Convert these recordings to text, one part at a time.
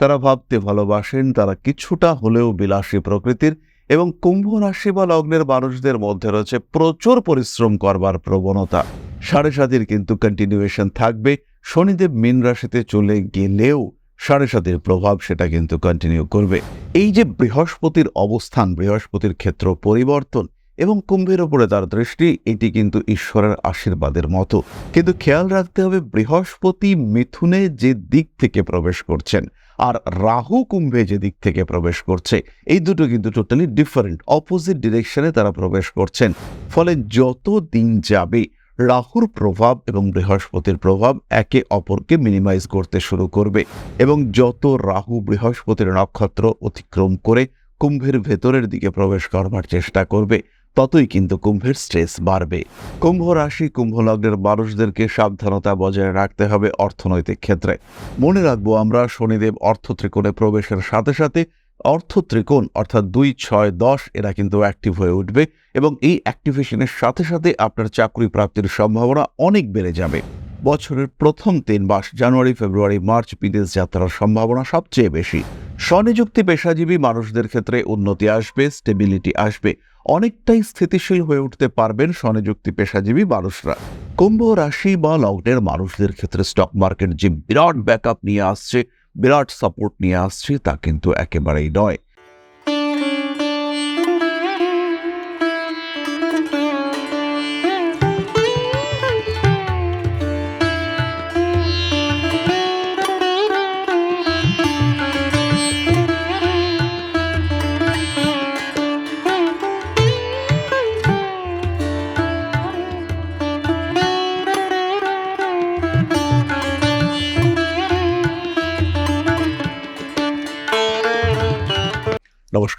তারা ভাবতে ভালোবাসেন, তারা কিছুটা হলেও বিলাসী প্রকৃতির এবং কুম্ভ রাশি বা লগ্নের মানুষদের মধ্যে রয়েছে প্রচুর পরিশ্রম করবার প্রবণতা। সাড়ে সাতির কিন্তু কন্টিনিউয়েশন থাকবে। শনিদেব মীন রাশিতে চলে গেলেও সাড়ে সাতির প্রভাব সেটা কিন্তু কন্টিনিউ করবে। এই যে বৃহস্পতির অবস্থান, বৃহস্পতির ক্ষেত্র পরিবর্তন এবং কুম্ভের ওপরে তার দৃষ্টি, এটি কিন্তু ঈশ্বরের আশীর্বাদের মতো। কিন্তু খেয়াল রাখতে হবে, বৃহস্পতি মিথুনে যে দিক থেকে প্রবেশ করছেন আর রাহু কুম্ভে যে দিক থেকে প্রবেশ করছে, এই দুটো কিন্তু টোটালি ডিফারেন্ট অপোজিট ডিরেকশনে তারা প্রবেশ করছেন। ফলে যত দিন যাবে, রাহুর প্রভাব এবং বৃহস্পতির প্রভাব একে অপরকে মিনিমাইজ করতে শুরু করবে এবং যত রাহু বৃহস্পতির নক্ষত্র অতিক্রম করে কুম্ভের ভেতরের দিকে প্রবেশ করবার চেষ্টা করবে ততই কিন্তু কুম্ভের স্ট্রেস বাড়বে। কুম্ভ রাশি, কুম্ভ লগ্নের মানুষদেরকে সাবধানতা বজায় রাখতে হবে অর্থনৈতিক ক্ষেত্রে। মনে রাখব আমরা শনিদেব অর্থ ত্রিকোণে প্রবেশের সাথে সাথে অর্থ ত্রিকোণ অর্থাৎ দুই, ছয়, দশ এরা কিন্তু অ্যাক্টিভ হয়ে উঠবে এবং এই অ্যাক্টিভেশনের সাথে সাথে আপনার চাকরি প্রাপ্তির সম্ভাবনা অনেক বেড়ে যাবে। বছরের প্রথম তিন মাস, জানুয়ারি, ফেব্রুয়ারি, মার্চ বিদেশ যাত্রার সম্ভাবনা সবচেয়ে বেশি। স্বনিযুক্তি পেশাজীবী মানুষদের ক্ষেত্রে উন্নতি আসবে স্টেবিলিটি আসবে, অনেকটাই স্থিতিশীল হয়ে উঠতে পারবেন স্বনিযুক্তি পেশাজীবী মানুষরা। কুম্ভ রাশি বা লগ্নের মানুষদের ক্ষেত্রে স্টক মার্কেট যে বিরাট ব্যাকআপ নিয়ে আসছে, বিরাট সাপোর্ট নিয়ে আসছে, তা কিন্তু একেবারেই নয়।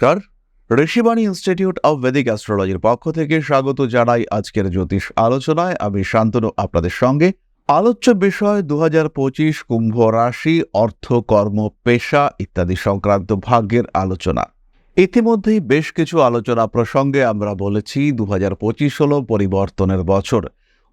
নমস্কার। ঋষিবাণী ইনস্টিটিউট অব ভেদিক অ্যাস্ট্রোলজির পক্ষ থেকে স্বাগত জানাই আজকের জ্যোতিষ আলোচনায়। আমি শান্তনু, আপনাদের সঙ্গে। আলোচ্য বিষয় দু পঁচিশ, কুম্ভ রাশি, অর্থ, কর্ম, পেশা ইত্যাদি সংক্রান্ত ভাগ্যের আলোচনা। ইতিমধ্যেই বেশ কিছু আলোচনা প্রসঙ্গে আমরা বলেছি দু হাজার পঁচিশ হল পরিবর্তনের বছর।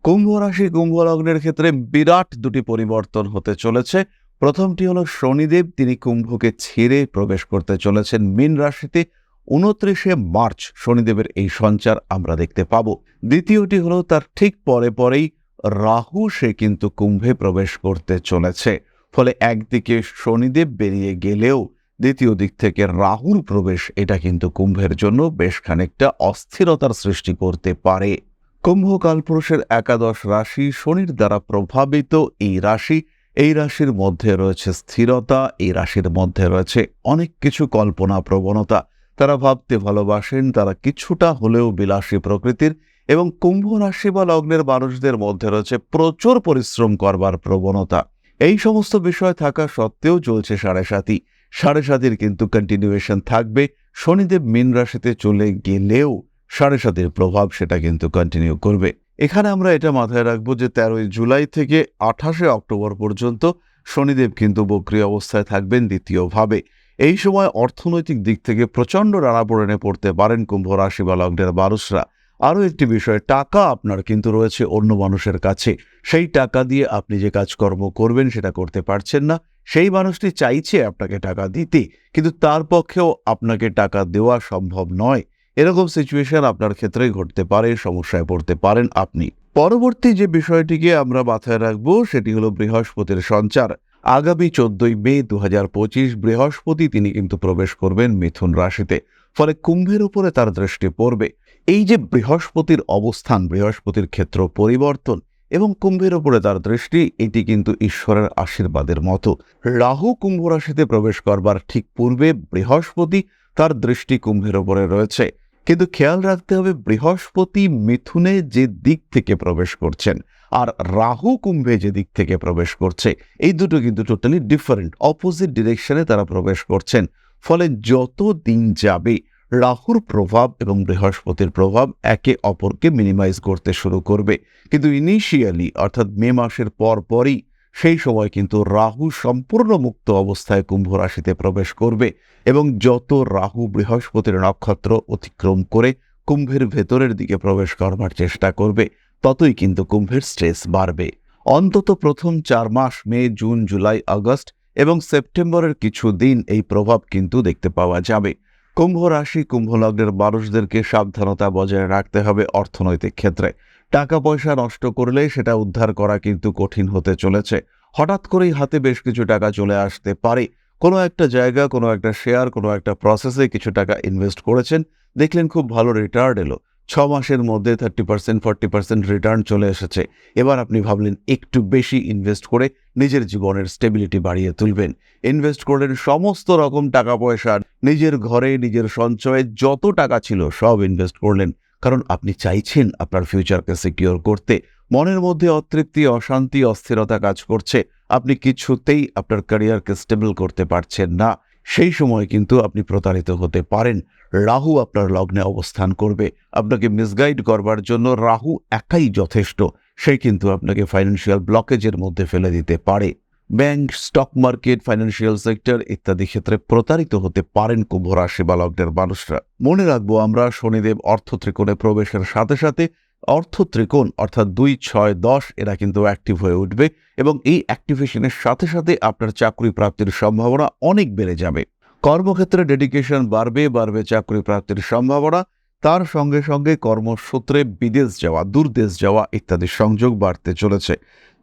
কুম্ভ রাশি, কুম্ভ লগ্নের ক্ষেত্রে বিরাট দুটি পরিবর্তন হতে চলেছে। প্রথমটি হলো শনিদেব, তিনি কুম্ভকে ছেড়ে প্রবেশ করতে চলেছেন। মীন রাশিতে উনত্রিশে মার্চ শনিদেবের এই সঞ্চার আমরা দেখতে পাব। দ্বিতীয়টি হলো তার ঠিক পরে পরেই রাহু, সে কিন্তু কুম্ভে প্রবেশ করতে চলেছে। ফলে একদিকে শনিদেব বেরিয়ে গেলেও দ্বিতীয় দিক থেকে রাহুর প্রবেশ, এটা কিন্তু কুম্ভের জন্য বেশ খানিকটা অস্থিরতার সৃষ্টি করতে পারে। কুম্ভ কালপুরুষের একাদশ রাশি শনির দ্বারা প্রভাবিত এই রাশি এই রাশির মধ্যে রয়েছে স্থিরতা, এই রাশির মধ্যে রয়েছে অনেক কিছু কল্পনা, প্রবণতা। তারা ভাবতে ভালোবাসেন, তারা কিছুটা হলেও বিলাসী প্রকৃতির এবং কুম্ভ রাশি বা লগ্নের মানুষদের মধ্যে রয়েছে প্রচুর পরিশ্রম করবার প্রবণতা। এই সমস্ত বিষয় থাকা সত্ত্বেও চলছে সাড়ে সাতি। সাড়ে সাতির কিন্তু কন্টিনিউয়েশন থাকবে। শনিদেব মীন রাশিতে চলে গেলেও সাড়ে সাতির প্রভাব সেটা কিন্তু কন্টিনিউ করবে। এখানে আমরা এটা মাথায় রাখব যে তেরোই জুলাই থেকে আঠাশে অক্টোবর পর্যন্ত শনিদেব কিন্তু বক্রি অবস্থায় থাকবেন দ্বিতীয়ভাবে। এই সময় অর্থনৈতিক দিক থেকে প্রচণ্ড রাড়াপোড়েনে পড়তে পারেন কুম্ভ রাশি বা লগ্নের মানুষরা আরও একটি বিষয়, টাকা আপনার কিন্তু রয়েছে অন্য মানুষের কাছে। সেই টাকা দিয়ে আপনি যে কাজকর্ম করবেন সেটা করতে পারছেন না। সেই মানুষটি চাইছে আপনাকে টাকা দিতে, কিন্তু তার পক্ষেও আপনাকে টাকা দেওয়া সম্ভব নয়। এরকম সিচুয়েশন আপনার ক্ষেত্রে ঘটতে পারে, সমস্যায় পড়তে পারেন আপনি। পরবর্তী যে বিষয়টিকে আমরা মাথায় রাখব, সেটি হলো বৃহস্পতির সঞ্চার। আগামী চোদ্দই মে দুহাজার পঁচিশ বৃহস্পতি তিনি কিন্তু প্রবেশ করবেন মিথুন রাশিতে। ফলে কুম্ভের উপরে তার দৃষ্টি পড়বে। এই যে বৃহস্পতির অবস্থান, বৃহস্পতির ক্ষেত্র পরিবর্তন এবং কুম্ভের উপরে তার দৃষ্টি, এটি কিন্তু ঈশ্বরের আশীর্বাদের মতো। রাহু কুম্ভ রাশিতে প্রবেশ করবার ঠিক পূর্বে বৃহস্পতি তার দৃষ্টি কুম্ভের উপরে রয়েছে। কিন্তু খেয়াল রাখতে হবে বৃহস্পতি মিথুনে যে দিক থেকে প্রবেশ করছেন আর রাহু কুম্ভে যে দিক থেকে প্রবেশ করছে, এই দুটো কিন্তু টোটালি ডিফারেন্ট অপোজিট ডিরেকশনে তারা প্রবেশ করছেন। ফলে যত দিন যাবে, রাহুর প্রভাব এবং বৃহস্পতির প্রভাব একে অপরকে মিনিমাইজ করতে শুরু করবে। কিন্তু ইনিশিয়ালি অর্থাৎ মে মাসের পর পরই সেই সময় কিন্তু রাহু সম্পূর্ণ মুক্ত অবস্থায় কুম্ভ রাশিতে প্রবেশ করবে এবং যত রাহু বৃহস্পতির নক্ষত্র অতিক্রম করে কুম্ভের ভেতরের দিকে প্রবেশ করবার চেষ্টা করবে, ততই কিন্তু কুম্ভের স্ট্রেস বাড়বে। অন্তত প্রথম চার মাস, মে, জুন, জুলাই, আগস্ট এবং সেপ্টেম্বরের কিছু দিন এই প্রভাব কিন্তু দেখতে পাওয়া যাবে। কুম্ভ রাশি, কুম্ভ লগ্নের মানুষদেরকে সাবধানতা বজায় রাখতে হবে অর্থনৈতিক ক্ষেত্রে। টাকা পয়সা নষ্ট করলে সেটা উদ্ধার করা কিন্তু কঠিন হতে চলেছে। হঠাৎ করেই হাতে বেশ কিছু টাকা চলে আসতে পারে। কোনো একটা জায়গা, কোনো একটা শেয়ার, কোনো একটা প্রসেসে কিছু টাকা ইনভেস্ট করেছেন, দেখলেন খুব ভালো রিটার্ন এলো। ছ মাসের মধ্যে thirty percent forty percent return চলে এসেছে। এবার আপনি ভাবলেন, একটু বেশি ইনভেস্ট করে নিজের জীবনের স্টেবিলিটি বাড়িয়ে তুলবেন। ইনভেস্ট করলেন সমস্ত রকম টাকা পয়সা নিজের ঘরে, নিজের সঞ্চয়ে যত টাকা ছিল সব ইনভেস্ট করলেন। কারণ আপনি চাইছেন আপনার ফিউচারকে সিকিওর করতে। মনের মধ্যে অতৃপ্তি, অশান্তি, অস্থিরতা কাজ করছে। আপনি কিছুতেই আপনার ক্যারিয়ারকে স্টেবল করতে পারছেন না। সেই সময় কিন্তু আপনি প্রতারিত হতে পারেন। রাহু আপনার লগ্নে অবস্থান করবে। আপনাকে মিসগাইড করবার জন্য রাহু একাই যথেষ্ট। সে কিন্তু আপনাকে ফাইন্যান্সিয়াল ব্লকেজের মধ্যে ফেলে দিতে পারে। Bank, stock market financial sector ইত্যাদি ক্ষেত্রে প্রতারিত হতে পারেন কুম্ভ রাশি মানুষরা। মনে রাখব, আমরা শনিদেব অর্থ ত্রিকোণে প্রবেশের সাথে সাথে অর্থ ত্রিকোণ অর্থাৎ দুই, ছয়, দশ, এরা কিন্তু অ্যাক্টিভ হয়ে উঠবে এবং এই অ্যাক্টিভেশনের সাথে সাথে আপনার চাকরি প্রাপ্তির সম্ভাবনা অনেক বেড়ে যাবে। কর্মক্ষেত্রে ডেডিকেশন বাড়বে বাড়বে চাকরি প্রাপ্তির সম্ভাবনা। তার সঙ্গে সঙ্গে কর্মসূত্রে বিদেশ যাওয়া, দূরদেশ যাওয়া ইত্যাদি সংযোগ বাড়তে চলেছে।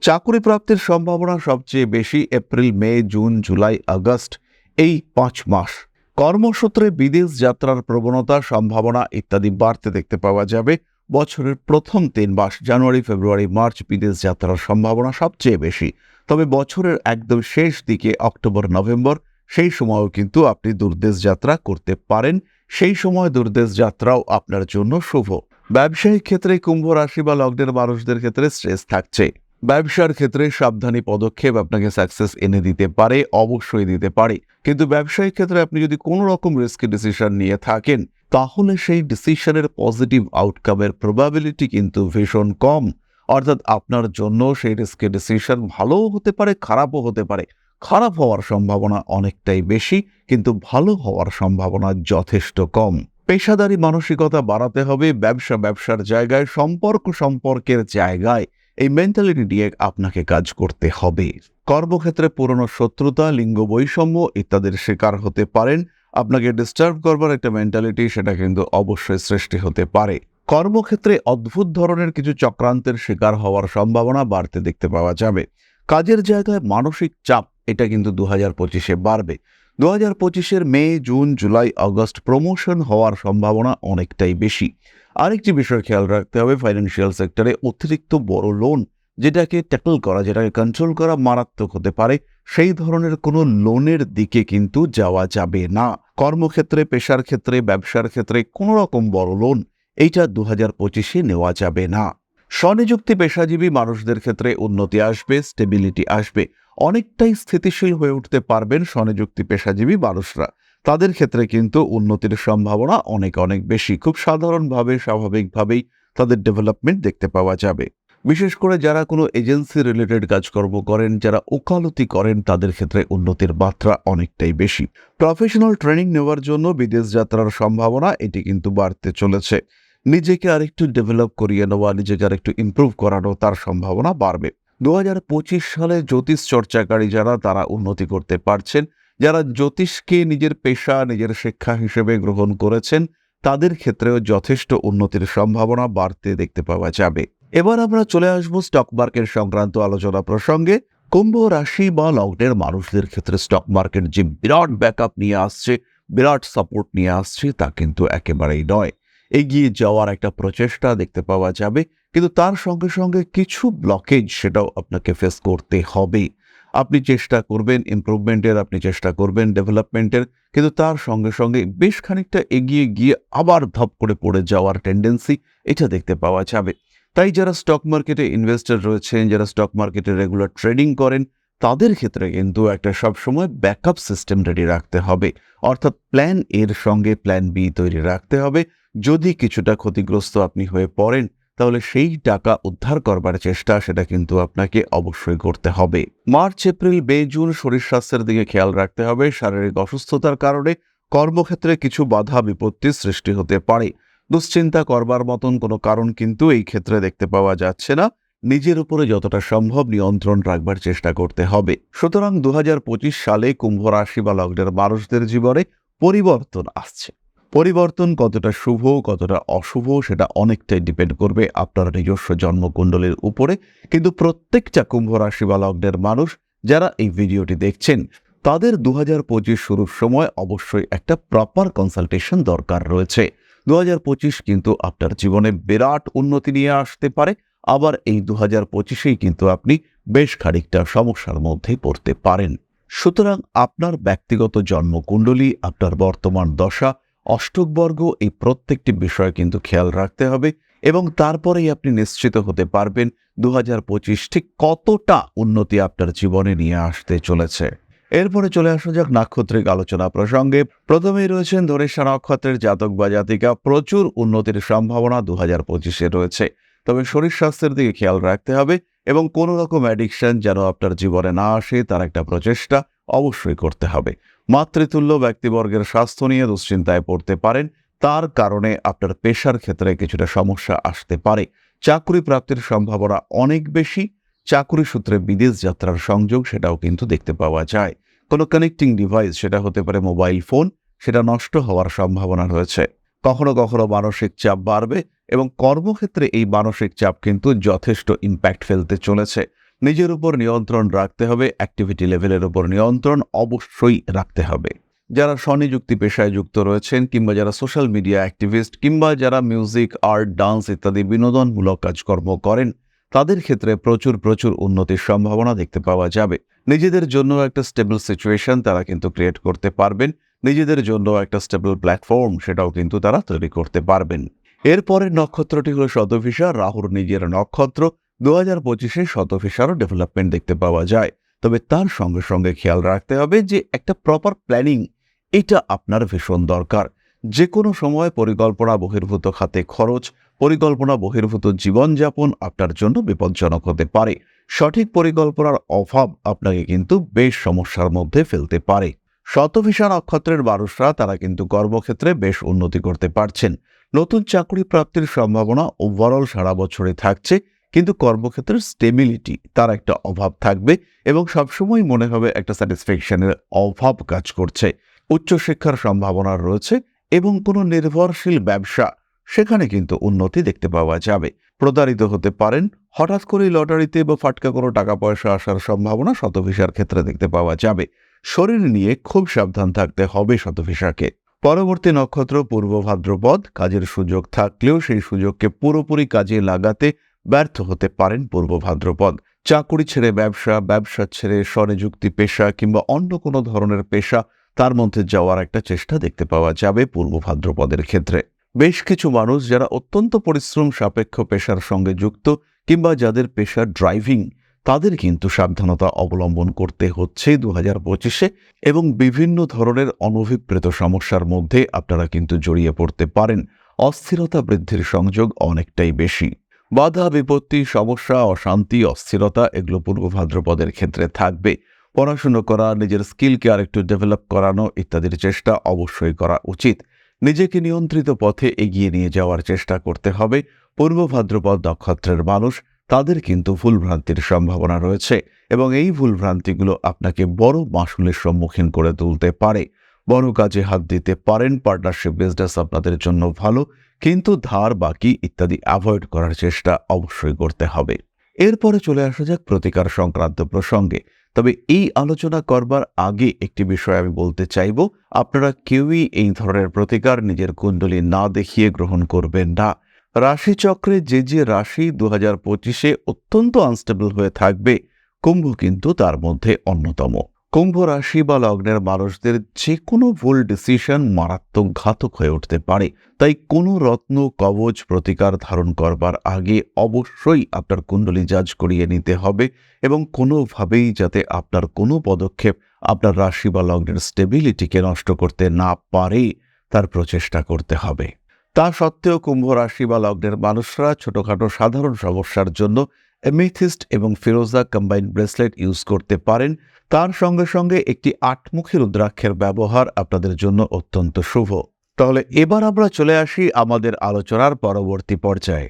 চাকরি প্রাপ্তির সম্ভাবনা সবচেয়ে বেশি April, May, June, July, August এই পাঁচ মাস। কর্মসূত্রে বিদেশ যাত্রার প্রবণতা, সম্ভাবনা ইত্যাদি বাড়তে দেখতে পাওয়া যাবে। বছরের প্রথম তিন মাস, জানুয়ারি, ফেব্রুয়ারি, মার্চ বিদেশ যাত্রার সম্ভাবনা সবচেয়ে বেশি। তবে বছরের একদম শেষ দিকে অক্টোবর, নভেম্বর, সেই সময়ও কিন্তু আপনি দূরদেশ যাত্রা করতে পারেন। সেই সময় দূরদেশ যাত্রাও আপনার জন্য শুভ। ব্যবসায়িক ক্ষেত্রে কুম্ভ রাশি বা লগ্নের মানুষদের ক্ষেত্রে স্ট্রেস থাকছে। ব্যবসার ক্ষেত্রে সাবধানী পদক্ষেপ আপনাকে সাকসেস এনে দিতে পারে, অবশ্যই দিতে পারে। কিন্তু ব্যবসায়িক ক্ষেত্রে আপনি যদি কোনো রকম রিস্কি ডিসিশন নিয়ে থাকেন, তাহলে সেই ডিসিশনের পজিটিভ আউটকামের প্রবাবিলিটি কিন্তু ভীষণ কম। অর্থাৎ আপনার জন্য সেই রিস্কি ডিসিশন ভালোও হতে পারে, খারাপও হতে পারে। খারাপ হওয়ার সম্ভাবনা অনেকটাই বেশি, কিন্তু ভালো হওয়ার সম্ভাবনা যথেষ্ট কম। পেশাদারি মানসিকতা বাড়াতে হবে ব্যবসা ব্যবসার জায়গায় সম্পর্ক সম্পর্কের জায়গায় এই মেন্টালিটি নিয়ে আপনাকে কাজ করতে হবে। কর্মক্ষেত্রে পুরনো শত্রুতা, লিঙ্গ বৈষম্য ইত্যাদির শিকার হতে পারেন। আপনাকে ডিস্টার্ব করবার একটা মেন্টালিটি সেটা কিন্তু অবশ্যই সৃষ্টি হতে পারে। কর্মক্ষেত্রে অদ্ভুত ধরনের কিছু চক্রান্তের শিকার হওয়ার সম্ভাবনা বাড়তে দেখতে পাওয়া যাবে। কাজের জায়গায় মানসিক চাপ, এটা কিন্তু দু হাজার পঁচিশে বাড়বে। দু হাজার পঁচিশের May, June, July, August promotion হওয়ার সম্ভাবনা অনেকটাই বেশি। আরেকটি বিষয় খেয়াল রাখতে হবে ফাইন্যান্সিয়াল সেক্টরে অতিরিক্ত বড় লোন যেটাকে ট্যাকল করা, যেটাকে কন্ট্রোল করা মারাত্মক হতে পারে, সেই ধরনের কোনো লোনের দিকে কিন্তু যাওয়া যাবে না। কর্মক্ষেত্রে, পেশার ক্ষেত্রে, ব্যবসার ক্ষেত্রে কোনো রকম বড় লোন এইটা দু হাজার পঁচিশে নেওয়া যাবে না। স্বনিযুক্তি পেশাজীবী মানুষদের ক্ষেত্রে উন্নতি আসবে স্টেবিলিটি আসবে। অনেকটাই স্থিতিশীল হয়ে উঠতে পারবেন স্বনিযুক্তি পেশাজীবী মানুষরা। তাদের ক্ষেত্রে কিন্তু উন্নতির সম্ভাবনা অনেক অনেক বেশি। খুব সাধারণভাবে, স্বাভাবিকভাবেই তাদের ডেভেলপমেন্ট দেখতে পাওয়া যাবে। বিশেষ করে যারা কোনো এজেন্সি রিলেটেড কাজকর্ম করেন, যারা ওকালতি করেন, তাদের ক্ষেত্রে উন্নতির মাত্রা অনেকটাই বেশি। প্রফেশনাল ট্রেনিং নেওয়ার জন্য বিদেশ যাত্রার সম্ভাবনা এটি কিন্তু বাড়তে চলেছে। নিজেকে আরেকটু ডেভেলপ করিয়ে নেওয়া, নিজেকে আরেকটু ইমপ্রুভ করানো তার সম্ভাবনা বাড়বে। দু হাজার পঁচিশ সালে জ্যোতিষ চর্চাকারী যারা, তারা উন্নতি করতে পারছেন। যারা জ্যোতিষকে নিজের পেশা, নিজের শিক্ষা হিসেবে গ্রহণ করেছেন, তাদের ক্ষেত্রেও যথেষ্ট উন্নতির সম্ভাবনা বাড়তে দেখতে পাওয়া যাবে। এবার আমরা চলে আসব স্টক মার্কেট সংক্রান্ত আলোচনা প্রসঙ্গে। কুম্ভ রাশি বা লগ্নের মানুষদের ক্ষেত্রে স্টক মার্কেট যে বিরাট ব্যাকআপ নিয়ে আসছে, বিরাট সাপোর্ট নিয়ে আসছে, তা কিন্তু একেবারেই নয়। এগিয়ে যাওয়ার একটা প্রচেষ্টা দেখতে পাওয়া যাবে। কিন্তু তার সঙ্গে সঙ্গে কিছু ব্লকেজ সেটাও আপনাকে ফেস করতে হবে আপনি চেষ্টা করবেন ইমপ্রুভমেন্টের আপনি চেষ্টা করবেন ডেভেলপমেন্টের কিন্তু তার সঙ্গে সঙ্গে বেশ খানিকটা এগিয়ে গিয়ে আবার ধপ করে পড়ে যাওয়ার টেন্ডেন্সি এটা দেখতে পাওয়া যাবে। তাই যারা স্টক মার্কেটে ইনভেস্টর রয়েছেন, যারা স্টক মার্কেটে রেগুলার ট্রেডিং করেন, তাদের ক্ষেত্রে কিন্তু একটা সবসময় ব্যাকআপ সিস্টেম রেডি রাখতে হবে। অর্থাৎ প্ল্যান এর সঙ্গে প্ল্যান বি তৈরি রাখতে হবে। যদি কিছুটা ক্ষতিগ্রস্ত আপনি হয়ে পড়েন তাহলে সেই টাকা উদ্ধার করবার চেষ্টা, সেটা কিন্তু আপনাকে অবশ্যই করতে হবে। মার্চ, এপ্রিল, মে, জুন শরীর স্বাস্থ্যের দিকে খেয়াল রাখতে হবে। শারীরিক অসুস্থতার কারণে কর্মক্ষেত্রে কিছু বাধা, বিপত্তি সৃষ্টি হতে পারে। দুশ্চিন্তা করবার মতন কোনো কারণ কিন্তু এই ক্ষেত্রে দেখতে পাওয়া যাচ্ছে না। নিজের উপরে যতটা সম্ভব নিয়ন্ত্রণ রাখবার চেষ্টা করতে হবে। সুতরাং দু হাজার পঁচিশ সালে কুম্ভ রাশি বা লগ্নের মানুষদের জীবনে পরিবর্তন আসছে। পরিবর্তন কতটা শুভ, কতটা অশুভ, সেটা অনেকটাই ডিপেন্ড করবে আপনার নিজস্ব জন্মকুণ্ডলীর উপরে। কিন্তু প্রত্যেকটা কুম্ভ রাশি বা লগ্নের মানুষ যারা এই ভিডিওটি দেখছেন, তাদের দু হাজার পঁচিশ শুরুর সময় অবশ্যই একটা প্রপার কনসালটেশন দরকার রয়েছে। দু হাজার পঁচিশ কিন্তু আপনার জীবনে বিরাট উন্নতি নিয়ে আসতে পারে, আবার এই দু হাজার পঁচিশেই কিন্তু আপনি বেশ খানিকটা সমস্যার মধ্যে পড়তে পারেন। সুতরাং আপনার ব্যক্তিগত জন্মকুণ্ডলী, আপনার বর্তমান দশা অষ্টকবর্গ এই প্রত্যেকটি বিষয় কিন্তু খেয়াল রাখতে হবে এবং তারপরেই আপনি নিশ্চিত হতে পারবেন দু পঁচিশ ঠিক কতটা উন্নতি আপনার জীবনে নিয়ে আসতে চলেছে। এরপরে চলে আসা যাক নাক্ষত্রিক আলোচনা প্রসঙ্গে। প্রথমেই রয়েছেন ধনেশা নক্ষত্রের জাতক বা জাতিকা। প্রচুর উন্নতির সম্ভাবনা দু হাজার পঁচিশে রয়েছে। তবে শরীর স্বাস্থ্যের দিকে খেয়াল রাখতে হবে এবং কোনো রকম অ্যাডিকশন যেন আপনার জীবনে না আসে তার একটা প্রচেষ্টা অবশ্যই করতে হবে। মাতৃতুল্য ব্যক্তিবর্গের স্বাস্থ্য নিয়ে দুশ্চিন্তায় পড়তে পারেন। তার কারণে আপনার পেশার ক্ষেত্রে কিছুটা সমস্যা আসতে পারে। চাকরি প্রাপ্তির সম্ভাবনা অনেক বেশি। চাকরি সূত্রে বিদেশ যাত্রার সংযোগ সেটাও কিন্তু দেখতে পাওয়া যায়। কোনো কানেক্টিং ডিভাইস সেটা হতে পারে মোবাইল ফোন সেটা নষ্ট হওয়ার সম্ভাবনা রয়েছে। কখনো কখনো মানসিক চাপ বাড়বে এবং কর্মক্ষেত্রে এই মানসিক চাপ কিন্তু যথেষ্ট ইম্প্যাক্ট ফেলতে চলেছে। নিজের উপর নিয়ন্ত্রণ রাখতে হবে অ্যাক্টিভিটি লেভেলের উপর নিয়ন্ত্রণ অবশ্যই রাখতে হবে। যারা স্বনিযুক্তি পেশায় যুক্ত রয়েছেন কিংবা যারা সোশ্যাল মিডিয়া অ্যাক্টিভিস্ট কিংবা যারা মিউজিক আর্ট ডান্স ইত্যাদি বিনোদনমূলক কাজকর্ম করেন, তাদের ক্ষেত্রে প্রচুর প্রচুর উন্নতির সম্ভাবনা দেখতে পাওয়া যাবে। নিজেদের জন্য একটা স্টেবল সিচুয়েশন তারা কিন্তু ক্রিয়েট করতে পারবেন। নিজেদের জন্য একটা স্টেবল প্ল্যাটফর্ম সেটাও কিন্তু তারা তৈরি করতে পারবেন। এরপরের নক্ষত্রটি হল শতভিসা, রাহুর নিজের নক্ষত্র। দু হাজার পঁচিশে শতভিসারও ডেভেলপমেন্ট দেখতে পাওয়া যায়। তবে তার সঙ্গে সঙ্গে খেয়াল রাখতে হবে যে একটা প্রপার প্ল্যানিং এটা আপনার ভীষণ দরকার। যে কোনো সময় পরিকল্পনা বহির্ভূত খাতে খরচ, পরিকল্পনা বহির্ভূত জীবনযাপন আপনার জন্য বিপজ্জনক হতে পারে। সঠিক পরিকল্পনার অভাব আপনাকে কিন্তু বেশ সমস্যার মধ্যে ফেলতে পারে। শতভিষা নক্ষত্রের মানুষরা তারা কিন্তু কর্মক্ষেত্রে বেশ উন্নতি করতে পারছেন। নতুন চাকরি প্রাপ্তির সম্ভাবনা ওভারঅল সারা বছরে থাকছে। কিন্তু কর্মক্ষেত্রের স্টেবিলিটি তার একটা অভাব থাকবে এবং সবসময় মনে হবে একটা স্যাটিসফ্যাকশনের অভাব কাজ করছে। উচ্চশিক্ষার সম্ভাবনা রয়েছে এবং কোনো নির্ভরশীল ব্যবসা সেখানে কিন্তু উন্নতি দেখতে পাওয়া যাবে। প্রতারিত হতে পারেন, হঠাৎ করেই লটারিতে বা ফাটকা কোনো টাকা পয়সা আসার সম্ভাবনা শতভিসার ক্ষেত্রে দেখতে পাওয়া যাবে। শরীর নিয়ে খুব সাবধান থাকতে হবে শতভিসাকে। পরবর্তী নক্ষত্র, পূর্ব ভাদ্রপদ, কাজের সুযোগ থাকলেও সেই সুযোগকে পুরোপুরি কাজে লাগাতে ব্যর্থ হতে পারেন পূর্ব ভাদ্রপদ। চাকুরি ছেড়ে ব্যবসা ব্যবসা ছেড়ে স্বনিযুক্তি পেশা কিংবা অন্য কোনো ধরনের পেশা, তার মধ্যে যাওয়ার একটা চেষ্টা দেখতে পাওয়া যাবে পূর্ব ভাদ্রপদের ক্ষেত্রে। বেশ কিছু মানুষ যারা অত্যন্ত পরিশ্রম সাপেক্ষ পেশার সঙ্গে যুক্ত কিংবা যাদের পেশা ড্রাইভিং, তাদের কিন্তু সাবধানতা অবলম্বন করতে হচ্ছে দু হাজার পঁচিশে এবং বিভিন্ন ধরনের অনভিপ্রেত সমস্যার মধ্যে আপনারা কিন্তু জড়িয়ে পড়তে পারেন। অস্থিরতা বৃদ্ধির সংযোগ অনেকটাই বেশি। বাধা, বিপত্তি, সমস্যা, অশান্তি, অস্থিরতা এগুলো পূর্ব ভাদ্রপদের ক্ষেত্রে থাকবে। পড়াশুনো করা, নিজের স্কিলকে আরেকটু ডেভেলপ করানো ইত্যাদির চেষ্টা অবশ্যই করা উচিত। নিজেকে নিয়ন্ত্রিত পথে এগিয়ে নিয়ে যাওয়ার চেষ্টা করতে হবে। পূর্ব ভাদ্রপদ নক্ষত্রের মানুষ, তাদের কিন্তু ভুলভ্রান্তির সম্ভাবনা রয়েছে এবং এই ভুলভ্রান্তিগুলো আপনাকে বড় মাসুলের সম্মুখীন করে তুলতে পারে। বড় কাজে হাত দিতে পারেন পার্টনারশিপ বিজনেস আপনাদের জন্য ভালো। কিন্তু ধার বাকি ইত্যাদি অ্যাভয়েড করার চেষ্টা অবশ্যই করতে হবে। এরপরে চলে আসা যাক প্রতিকার সংক্রান্ত প্রসঙ্গে। তবে এই আলোচনা করবার আগে একটি বিষয় আমি বলতে চাইব, আপনারা কেউই এই ধরনের প্রতিকার নিজের কুণ্ডলী না দেখিয়ে গ্রহণ করবেন না। রাশিচক্রে যে যে রাশি দু হাজার পঁচিশে অত্যন্ত আনস্টেবল হয়ে থাকবে, কুম্ভ কিন্তু তার মধ্যে অন্যতম। কুম্ভ রাশি বা লগ্নের মানুষদের যে কোনো ভুল ডিসিশন মারাত্মক ঘাতক হয়ে উঠতে পারে। তাই কোনো রত্ন, কবচ, প্রতিকার ধারণ করবার আগে অবশ্যই আপনার কুণ্ডলী জাজ করিয়ে নিতে হবে এবং কোনোভাবেই যাতে আপনার কোনো পদক্ষেপ আপনার রাশি বা লগ্নের স্টেবিলিটিকে নষ্ট করতে না পারে, তার প্রচেষ্টা করতে হবে। তা সত্ত্বেও কুম্ভ রাশি বা লগ্নের মানুষরা ছোটখাটো সাধারণ সমস্যার জন্য এমিথিস্ট এবং ফিরোজা কম্বাইন্ড ব্রেসলেট ইউজ করতে পারেন। তার সঙ্গে সঙ্গে একটি আটমুখী রুদ্রাক্ষের ব্যবহার আপনাদের জন্য অত্যন্ত শুভ। তাহলে এবার আমরা চলে আসি আমাদের আলোচনার পরবর্তী পর্যায়ে।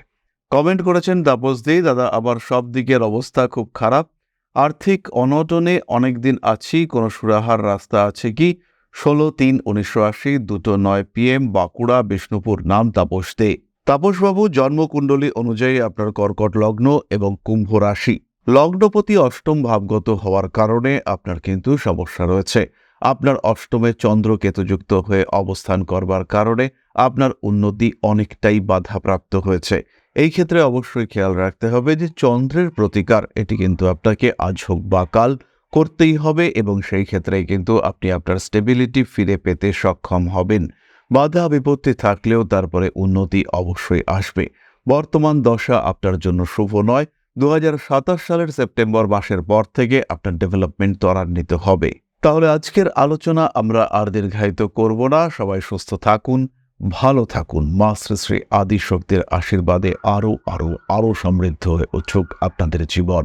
কমেন্ট করেছেন তাপস দি, দাদা আবার সব দিকের অবস্থা খুব খারাপ। আর্থিক অনটনে অনেক দিন আছি, কোনো সুরাহার রাস্তা আছে কি? ষোলো তিন উনিশশো আশি দুটো নয় পিএম বাঁকুড়া, বিষ্ণুপুর, নাম তাপস দে। তাপসবাবু জন্মকুণ্ডলী অনুযায়ী আপনার কর্কট লগ্ন এবং কুম্ভ রাশি। লগ্নপতি অষ্টম ভাবগত হওয়ার কারণে আপনার কিন্তু সমস্যা রয়েছে। আপনার অষ্টমে চন্দ্র কেতুযুক্ত হয়ে অবস্থান করবার কারণে আপনার উন্নতি অনেকটাই বাধাপ্রাপ্ত হয়েছে। এই ক্ষেত্রে অবশ্যই খেয়াল রাখতে হবে যে চন্দ্রের প্রতিকার, এটি কিন্তু আপনাকে আজ হোক বা কাল করতেই হবে এবং সেই ক্ষেত্রে কিন্তু আপনি আপনার স্টেবিলিটি ফিরে পেতে সক্ষম হবেন। বাধা বিপত্তি থাকলেও তারপরে উন্নতি অবশ্যই আসবে। বর্তমান দশা আপনার জন্য শুভ নয়। দু সালের সেপ্টেম্বর মাসের পর থেকে আপনার ডেভেলপমেন্ট ত্বরান্বিত হবে। তাহলে আজকের আলোচনা আমরা আর দীর্ঘায়িত করব না। সবাই সুস্থ থাকুন, ভালো থাকুন। মা শ্রী শ্রী আদি শক্তির আশীর্বাদে আরও আরও আরও সমৃদ্ধ হয়ে উঠুক আপনাদের জীবন।